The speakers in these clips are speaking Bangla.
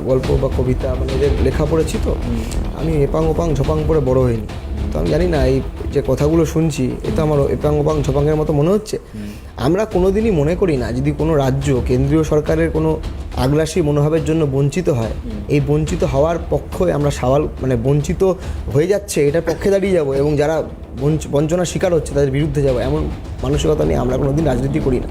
গল্প বা কবিতা মানে এদের লেখা পড়েছি তো আমি এপাং ওপাং ঝপাং পড়ে বড় হইনি। তো আমি জানি না এই যে কথাগুলো শুনছি এটা আমার এপাং ওপাং ঝপাংয়ের মতো মনে হচ্ছে? আমরা কোনোদিনই মনে করি না যদি কোনো রাজ্য কেন্দ্রীয় সরকারের কোনো আগ্রাসী মনোভাবের জন্য বঞ্চিত হয় এই বঞ্চিত হওয়ার পক্ষে আমরা সওয়াল মানে বঞ্চিত হয়ে যাচ্ছে এটার পক্ষে দাঁড়িয়ে যাব এবং যারা বঞ্চ- বঞ্চনার শিকার হচ্ছে তাদের বিরুদ্ধে যাব এমন মানসিকতা নিয়ে আমরা কোনোদিন রাজনীতি করি না।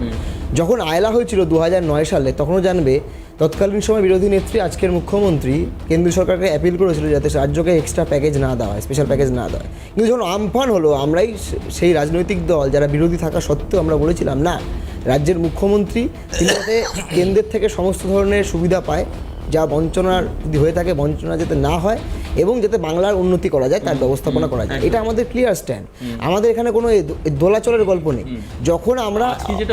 যখন আয়লা হয়েছিল দু নয় সালে, তখনও জানবে তৎকালীন সময় বিরোধী নেত্রী, আজকের মুখ্যমন্ত্রী কেন্দ্রীয় সরকারকে অ্যাপিল করেছিল যাতে রাজ্যকে এক্সট্রা প্যাকেজ না দেওয়া হয় স্পেশাল প্যাকেজ না দেওয়া হয়। কিন্তু যখন আমফান হলো, আমরাই সেই রাজনৈতিক দল যারা বিরোধী থাকা সত্ত্বেও আমরা বলেছিলাম, না, রাজ্যের মুখ্যমন্ত্রী, তিনি যাতে কেন্দ্রের থেকে সমস্ত ধরনের সুবিধা পায়, যা বঞ্চনার যদি হয়ে থাকে, বঞ্চনা যাতে না হয় এবং যাতে বাংলার উন্নতি করা যায় তার ব্যবস্থাপনা করা যায়। এটা আমাদের ক্লিয়ার স্ট্যান্ড আমাদের এখানে কোনো দোলাচলের গল্প নেই। যখন আমরা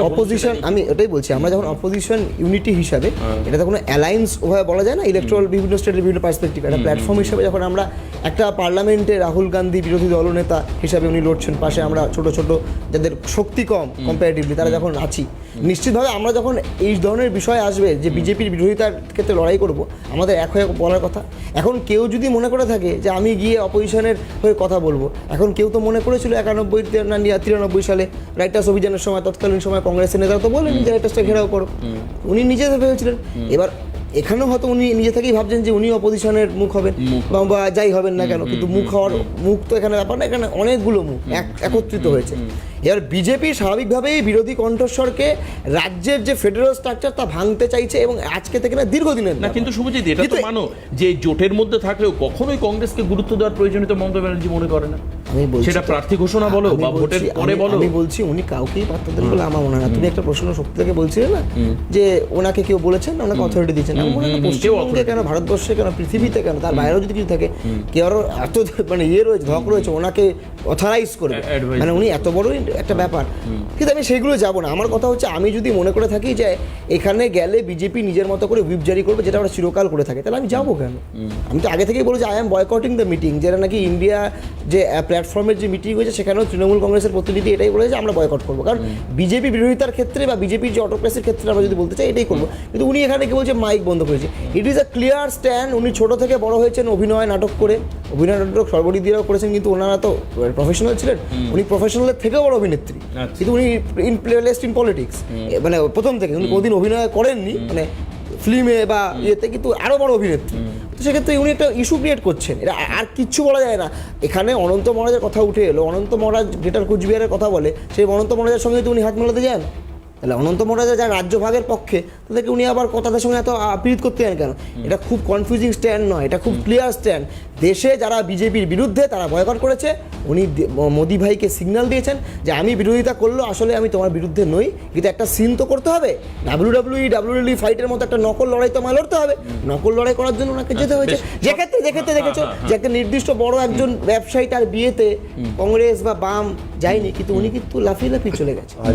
অপোজিশন আমি এটাই বলছি আমরা যখন অপোজিশন ইউনিটি হিসাবে এটা তো কোনো অ্যালায়েন্স ওভাবে বলা যায় না ইলেকট্রাল বিভিন্ন স্টেটের বিভিন্ন পার্সপেক্টিভ একটা প্ল্যাটফর্ম হিসাবে যখন আমরা একটা পার্লামেন্টে রাহুল গান্ধী বিরোধী দলনেতা হিসাবে উনি লড়ছেন পাশে আমরা ছোট ছোট যাদের শক্তি কম কম্পারেটিভলি তারা যখন আছি। নিশ্চিতভাবে আমরা যখন এই ধরনের বিষয় আসবে যে বিজেপির বিরোধিতার ক্ষেত্রে লড়াই করব আমাদের এক হয়ে বলার কথা। এখন কেউ যদি মনে করে থাকে যে আমি গিয়ে অপোজিশনের হয়ে কথা বলব। এখন কেউ তো মনে করেছিল একানব্বই না তিরানব্বই সালে রাইটার্স অভিযানের সময় তৎকালীন সময় কংগ্রেসের নেতারা তো বলেন যে রাইটার্সটা ঘেরাও করো। উনি নিজে ভেবেছিলেন। এবার এখানেও হয়তো উনি নিজে থেকেই ভাবছেন যে উনি অপোজিশনের মুখ হবেন বা- যাই হবেন না কেন। কিন্তু মুখ হওয়ার মুখ তো এখানে ব্যাপার না এখানে অনেকগুলো মুখ এক- একত্রিত হয়েছে। এবার বিজেপি স্বাভাবিকভাবেই বিরোধী কণ্ঠস্বরকে রাজ্যের যে ফেডারেল স্ট্রাকচার তা ভাঙতে চাইছে এবং আজকে থেকে না দীর্ঘদিনের না কিন্তু শুভজিৎ এটা তো মানো যে জোটের মধ্যে থাকলেও কখনোই কংগ্রেসকে গুরুত্ব দেওয়ার প্রয়োজনীয়তা মমতা ব্যানার্জি মনে করে না। আমি বলছি সেটা প্রার্থী ঘোষণা বলো বা ভোটের পরে বলো। আমি বলছি উনি কাউকেই পাত্তা দেন বলে আমার মনে হয় তুমি একটা প্রশ্ন শক্তি থেকে বলছিলে না? যে ওনাকে কেউ বলেছেন ওনাকে অথরিটি দিচ্ছেন আমার মনে হয় পশ্চিমবঙ্গে কেন ভারতবর্ষে কেন পৃথিবীতে কেন তার বাইরেও যদি কিছু থাকে কেউ আরও এত মানে ইয়ে রয়েছে ধক রয়েছে ওনাকে অথরাইজ করবে। মানে উনি এত বড়ই একটা ব্যাপার। কিন্তু আমি সেইগুলো যাব না। আমার কথা হচ্ছে আমি যদি মনে করে থাকি যে এখানে গেলে বিজেপি নিজের মতো করে হুইপ জারি করবে যেটা আমরা চিরকাল করে থাকে তাহলে আমি যাব কেন? আমি তো আগে থেকেই বলেছি I am boycotting the meeting যেটা নাকি ইন্ডিয়া যে প্ল্যাটফর্মের যে মিটিং হয়েছে সেখানেও তৃণমূল কংগ্রেসের প্রতিনিধি এটাই বলেছে আমরা বয়কট করব। কারণ বিজেপি বিরোধিতার ক্ষেত্রে বা বিজেপির যে অটোক্রেসির ক্ষেত্রে আমরা যদি বলতে চাই এটাই করব। কিন্তু উনি এখানে কি বলছে মাইক বন্ধ করেছে। It is a clear stand উনি ছোট থেকে বড় হয়েছেন অভিনয় নাটক করে। অভিনয় নাটক সর্বরিদিরাও করেছেন কিন্তু ওনারা তো প্রফেশনাল ছিলেন। উনি প্রফেশনালের থেকেও বড় অভিনেত্রী। আচ্ছা। কিন্তু উনি ইন প্লেলিস্ট ইন পলিটিক্স মানে প্রথম থেকে উনি কোনোদিন অভিনয় করেননি মানে ফিল্মে বা ইয়েতে কিন্তু আরও বড় অভিনেত্রী। তো সেক্ষেত্রে উনি একটা ইস্যু ক্রিয়েট করছেন। এটা আর কিচ্ছু বলা যায় না। এখানে অনন্ত মহারাজের কথা উঠে এলো। অনন্ত মহারাজ গ্রেটার কুচবিহারের কথা বলে। সেই অনন্ত মহারাজের সঙ্গে তো উনি হাত মেলাতে যান তাহলে অনন্ত মহারাজা যারা রাজ্য ভাগের পক্ষে তাদেরকে উনি আবার তাদের সঙ্গে এত পীড়িত করতে যান কেন? এটা খুব কনফিউজিং স্ট্যান্ড নয় এটা খুব ক্লিয়ার স্ট্যান্ড দেশে যারা বিজেপির বিরুদ্ধে তারা বয়কট করেছে উনি মোদি ভাইকে সিগন্যাল দিয়েছেন যে আমি বিরোধিতা করলেও আসলে আমি তোমার বিরুদ্ধে নই কিন্তু একটা সিন তো করতে হবে। ডাব্লিউ ডাব্লিউ ডাব্লিউ ফাইটের মতো একটা নকল লড়াই তো আমায় লড়তে হবে। নকল লড়াই করার জন্য ওনাকে যেতে হয়েছে। বেশ। যে ক্ষেত্রে যে ক্ষেত্রে হ্যাঁ, দেখেছ হ্যাঁ। যে একটা নির্দিষ্ট বড় একজন ব্যবসায়ী তার বিয়েতে কংগ্রেস বা বাম যায়নি কিন্তু উনি কিন্তু লাফিয়ে লাফিয়ে চলে গেছে।